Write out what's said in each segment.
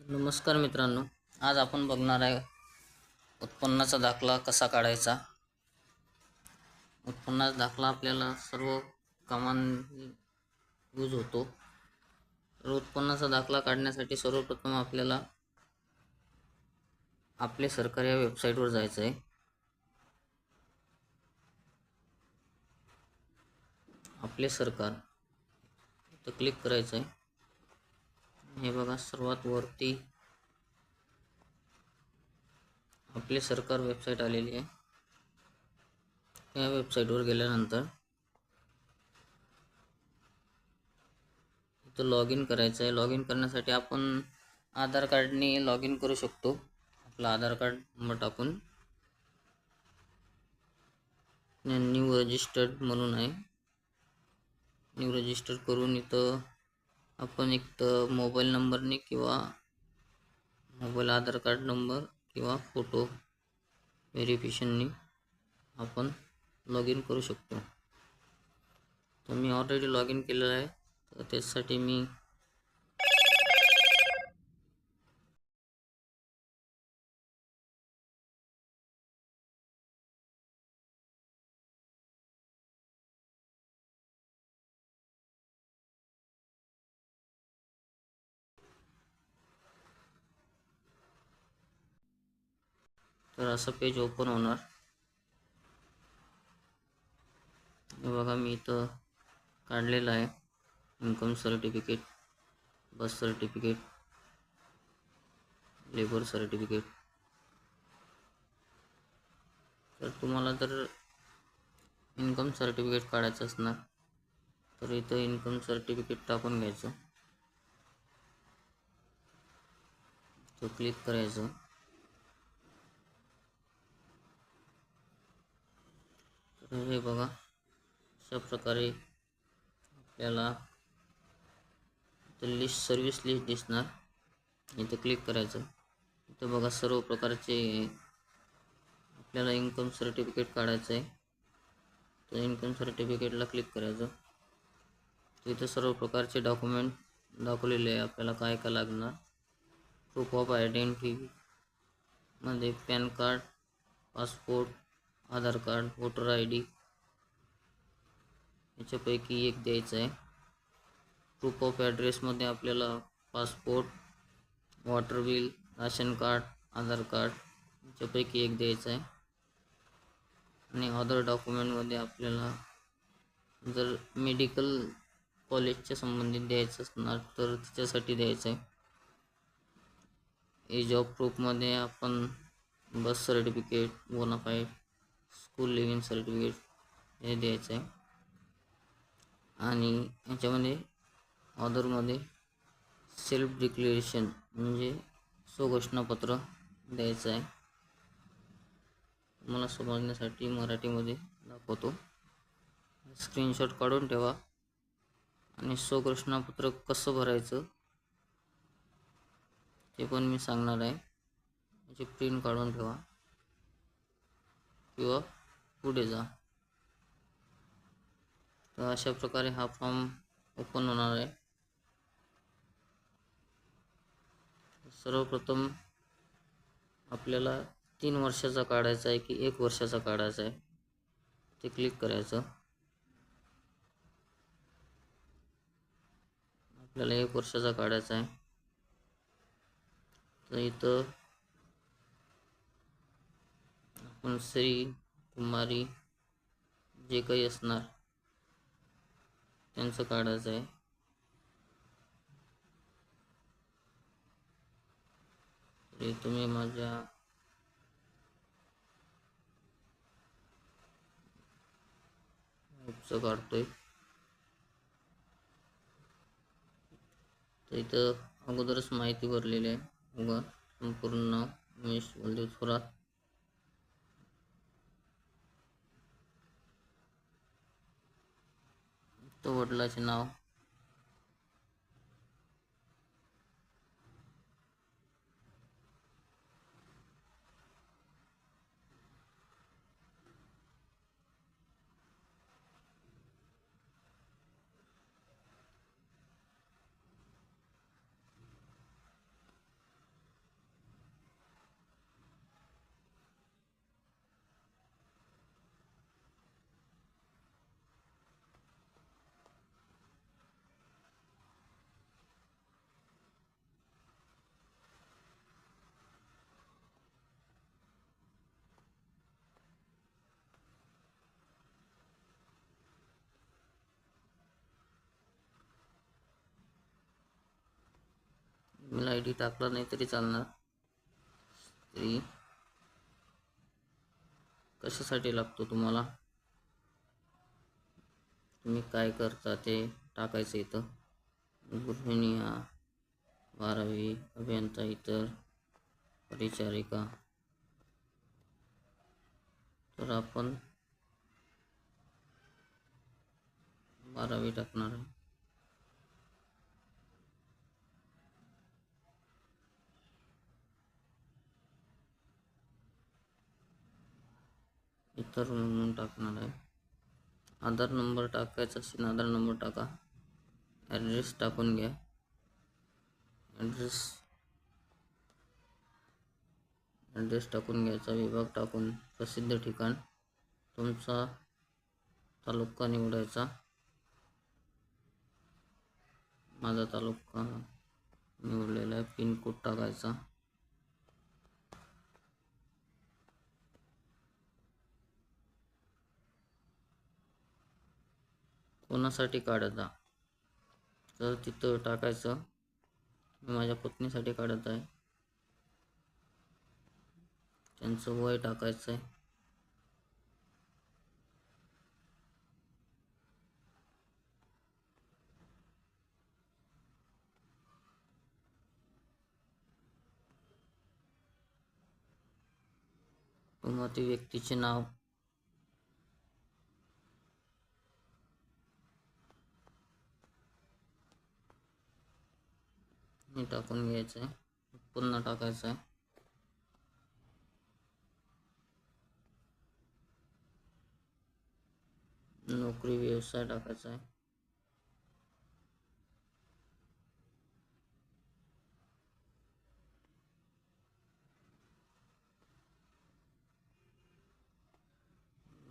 नमस्कार मित्रांनो आज आपण बघणार आहे उत्पन्नाचा दाखला कसा काढायचा. उत्पन्नाचा दाखला आपल्याला सर्व कामांनी यूज होतो. तर उत्पन्नाचा दाखला काढण्यासाठी सर्वप्रथम आपल्याला आपले सरकार या वेबसाईटवर जायचं आहे. आपले सरकार इथं क्लिक करायचं आहे. हे बघा सर्वात वरती आपले सरकार वेबसाईट आलेली आहे. या वेबसाईटवर गेल्यानंतर इथं लॉग इन करायचं आहे. लॉग इन करण्यासाठी आपण आधार कार्डने लॉग इन करू शकतो. आपला आधार कार्ड नंबर टाकून. न्यू रजिस्टर्ड म्हणून आहे. न्यू रजिस्टर करून इथं आपण एक तर मोबाईल नंबरने किंवा मोबाईल आधार कार्ड नंबर किंवा फोटो व्हेरिफिकेशननी आपण लॉग इन करू शकतो. तर मी ऑलरेडी लॉग इन केलेलं आहे तर त्याचसाठी मी तर असं पेज ओपन होणार. बघा मी इथं काढलेलं आहे. इन्कम सर्टिफिकेट बस सर्टिफिकेट लेबर सर्टिफिकेट तर तुम्हाला जर इन्कम सर्टिफिकेट काढायचं असणार तर इथं इन्कम सर्टिफिकेट टाकून घ्यायचं. तो क्लिक करायचं. तर हे बघा. अशा प्रकारे आपल्याला लिस्ट सर्विस लिस्ट दिसणार. इथं क्लिक करायचं. इथं बघा सर्व प्रकारचे आपल्याला इन्कम सर्टिफिकेट काढायचं आहे तर इन्कम सर्टिफिकेटला क्लिक करायचं. तर इथं सर्व प्रकारचे डॉक्युमेंट दाखवलेले आहे. आपल्याला काय काय लागणार? प्रूफ ऑफ आयडेंटिटी मध्ये PAN card passport Aadhaar card voter I D याच्यापैकी एक द्यायचं आहे. प्रूफ ऑफ ॲड्रेसमध्ये आपल्याला passport water bill ration card Aadhaar card याच्यापैकी एक द्यायचं आहे. आणि अदर डॉक्युमेंटमध्ये आपल्याला जर मेडिकल कॉलेजच्या संबंधित द्यायचं असणार तर त्याच्यासाठी द्यायचं आहे. एज ऑफ प्रूफमध्ये आपण बस certificate bonafide school leaving certificate हे द्यायचं आहे. आणि याच्यामध्ये ऑदरमध्ये सेल्फ डिक्लेरेशन म्हणजे स्वघोषणापत्र द्यायचं आहे. मला समजण्यासाठी मराठीमध्ये दाखवतो. स्क्रीनशॉट काढून ठेवा. आणि स्वघोषणापत्र कसं भरायचं ते पण मी सांगणार आहे. म्हणजे प्रिंट काढून ठेवा. किंवा पुढे जा. तर अशा प्रकारे हा फॉर्म ओपन होणार आहे. सर्वप्रथम आपल्याला तीन वर्षाचा काढायचा आहे की एक वर्षाचा काढायचा आहे? ते क्लिक करायचं. आपल्याला एक वर्षाचा काढायचा आहे. तर इथं आपण श्री कुमारी जे काही असणार त्यांचं काढायचं आहे. तरी तुम्ही माझ्या काढतोय. तर इथं अगोदरच माहिती भरलेली आहे. उगा संपूर्ण नाव उमेश बलदेव थोरात. तो वडिलाचे नाव. ईमेल आय डी टाकला नाही तरी चालणार. तरी कशासाठी लागतो तुम्हाला? तुम्ही काय करता ते टाकायचं इथं. गृहिणी हा बारावी अभियंता इतर परिचारिका. तर आपण बारावी टाकणार आहे. इतर म्हणून टाकणार आहे. आधार नंबर टाकायचा असेल आधार नंबर टाका. ॲड्रेस टाकून घ्या. ॲड्रेस ॲड्रेस टाकून घ्यायचा विभाग टाकून प्रसिद्ध ठिकाण. तुमचा तालुका निवडायचा. माझा तालुका निवडलेला आहे. पिनकोड टाकायचा. कोणासाठी काढत? काढता तर तिथं टाकायचं. मी माझ्या पत्नीसाठी काढत आहे. त्यांचं वय टाकायचं आहे किंवा ती व्यक्तीचे नाव हे टाकून घ्यायचं आहे. उत्पन्न टाकायचं आहे. नोकरी व्यवसाय टाकायचा आहे.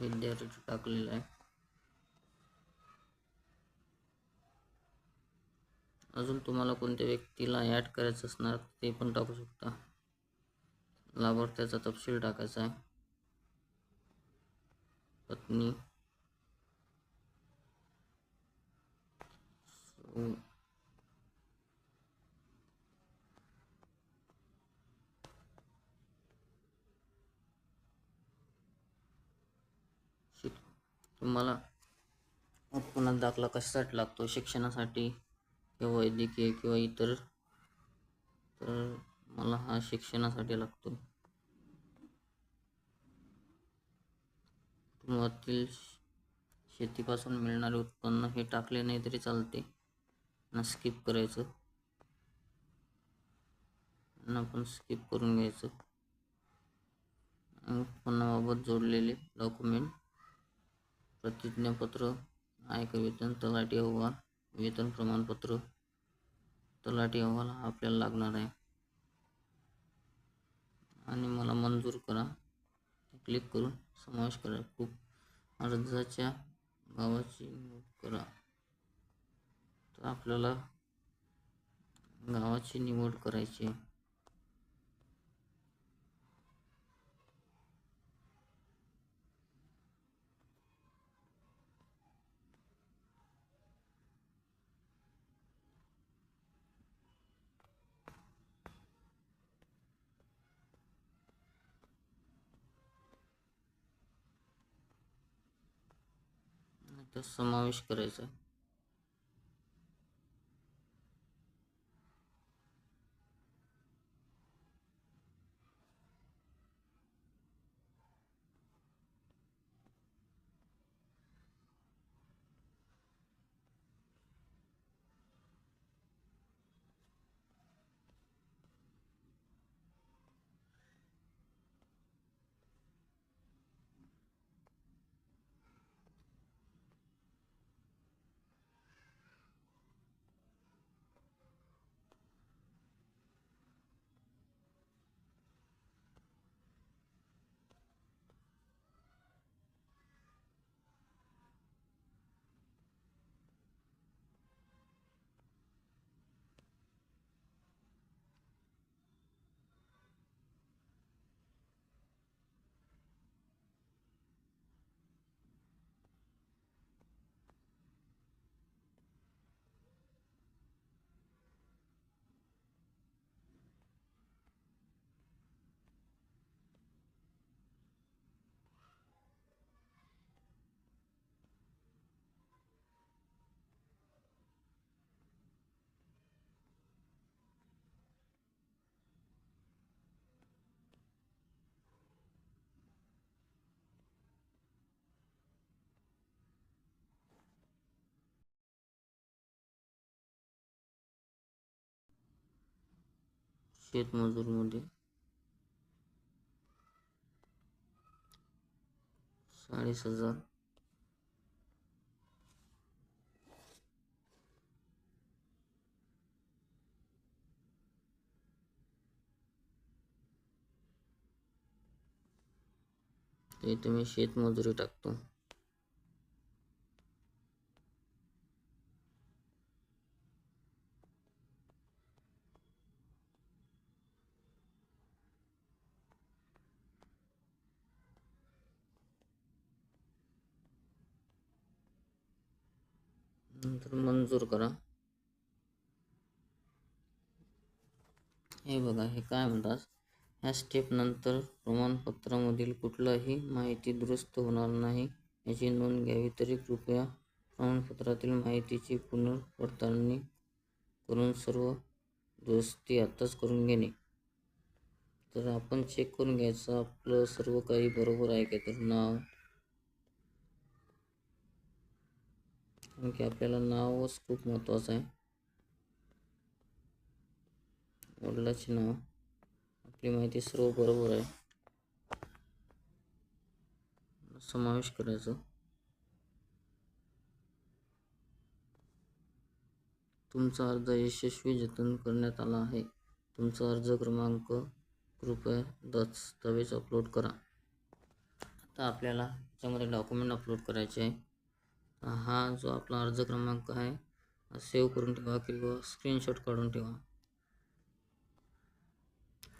विद्यार्थी टाकलेला आहे. अजून तुम्हाला कोणत्या व्यक्तीला ॲड करायचं असणार ते पण टाकू शकता. लाभार्थ्याचा तपशील टाकायचा आहे. पत्नी. शिक तुम्हाला उत्पन्नात दाखला कशासाठी लागतो? शिक्षणासाठी किंवा वैद्यकीय किंवा इतर तर मला हा शिक्षणासाठी लागतो. कुटुंबातील शेतीपासून मिळणारे उत्पन्न हे टाकले नाही तरी चालते. ना स्किप करायचं. ना पण स्किप करून घ्यायचं. उत्पन्नाबाबत जोडलेले डॉक्युमेंट प्रतिज्ञापत्र आयकर वेतन तलाठी अहवाल वेतन प्रमाणपत्र तलाठी अहवाल हा आपल्याला लागणार आहे. आणि मला मंजूर करा. क्लिक करून समावेश करा. खूप अर्जाच्या गावाची नोंद करा. तर आपल्याला गावाची निवड करायची आहे. तर समावेश करायचा. शेतमजूरमध्ये चाळीस हजार. ते इथे मी शेतमजुरी टाकतो. नंतर मंजूर करा. हे बघा हे काय म्हणतात? ह्या स्टेपनंतर प्रमाणपत्रामधील कुठलाही माहिती दुरुस्त होणार नाही याची नोंद घ्यावी. तरी कृपया प्रमाणपत्रातील माहितीची पुनर्पडताळणी करून सर्व दुरुस्ती आत्ताच करून घेणे. तर आपण चेक करून घ्यायचं. आपलं सर्व काही बरोबर आहे का? तर नाव कारण की आपल्याला नावच खूप महत्त्वाचं आहे. वडिलाचे नाव. आपली माहिती सर्व बरोबर आहे. समावेश करायचं. तुमचा अर्ज यशस्वी जतन करण्यात आला आहे. तुमचा अर्ज क्रमांक कृपया दस्तावेज अपलोड करा. आता आपल्याला त्याच्यामध्ये डॉक्युमेंट अपलोड करायचे आहे. हा जो आपला अर्ज क्रमांक आहे हा सेव्ह करून ठेवा किंवा स्क्रीनशॉट काढून ठेवा.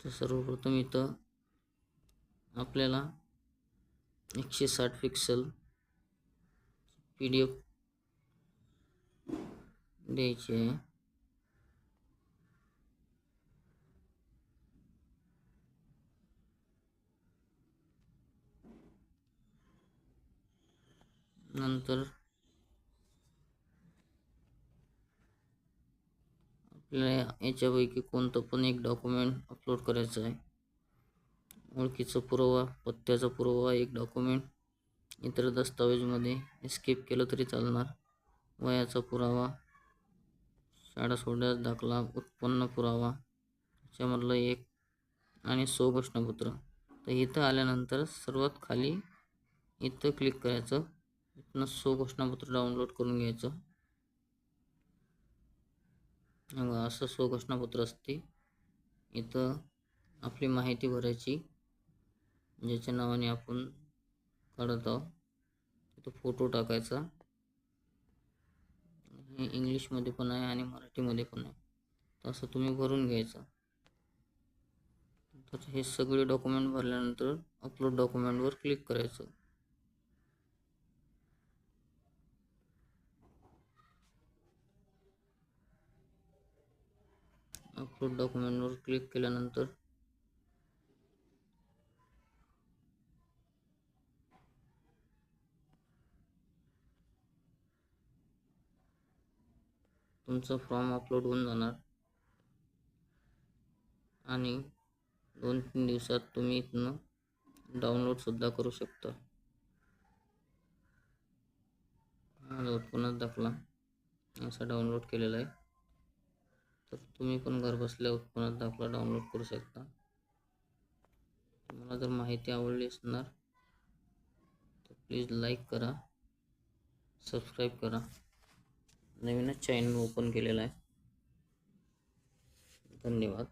तर सर्वप्रथम इथं आपल्याला एकशे साठ पिक्सल पी डी एफ द्यायची आहे. नंतर आपल्याला याच्यापैकी कोणतं पण एक डॉक्युमेंट अपलोड करायचं आहे. ओळखीचा पुरावा पत्त्याचा पुरावा एक डॉक्युमेंट इतर दस्तावेजमध्ये स्किप केलं तरी चालणार. वयाचा पुरावा शाळा सोडल्यास दाखला उत्पन्न पुरावा त्याच्यामधलं एक आणि सो घोषणापत्र तर इथं आल्यानंतर सर्वात खाली इथं क्लिक करायचं. इथनं सो घोषणापत्र डाउनलोड करून घ्यायचं. असं स्वघोषणापत्र असते. इथं आपली माहिती भरायची ज्याच्या नावाने आपण काढत आहोत. तिथं फोटो टाकायचा. हे इंग्लिशमध्ये पण आहे आणि मराठीमध्ये पण आहे. तसं तुम्ही भरून घ्यायचं. तर हे सगळे डॉक्युमेंट भरल्यानंतर अपलोड डॉक्युमेंटवर क्लिक करायचं. अपलोड डॉक्युमेंटवर क्लिक केल्यानंतर तुमचा फॉर्म अपलोड होऊन जाणार. आणि दोन तीन दिवसात तुम्ही इथनं डाउनलोडसुद्धा करू शकता. माझा उत्पन्नात दाखला. असा डाउनलोड केलेला आहे. तर तुम्ही पण घरबसल्या उत्पन्नात दाखला डाउनलोड करू शकता. तुम्हाला जर माहिती आवडली असणार तर प्लीज लाईक करा सबस्क्राईब करा. नवीनच चॅनल ओपन केलेला आहे. धन्यवाद.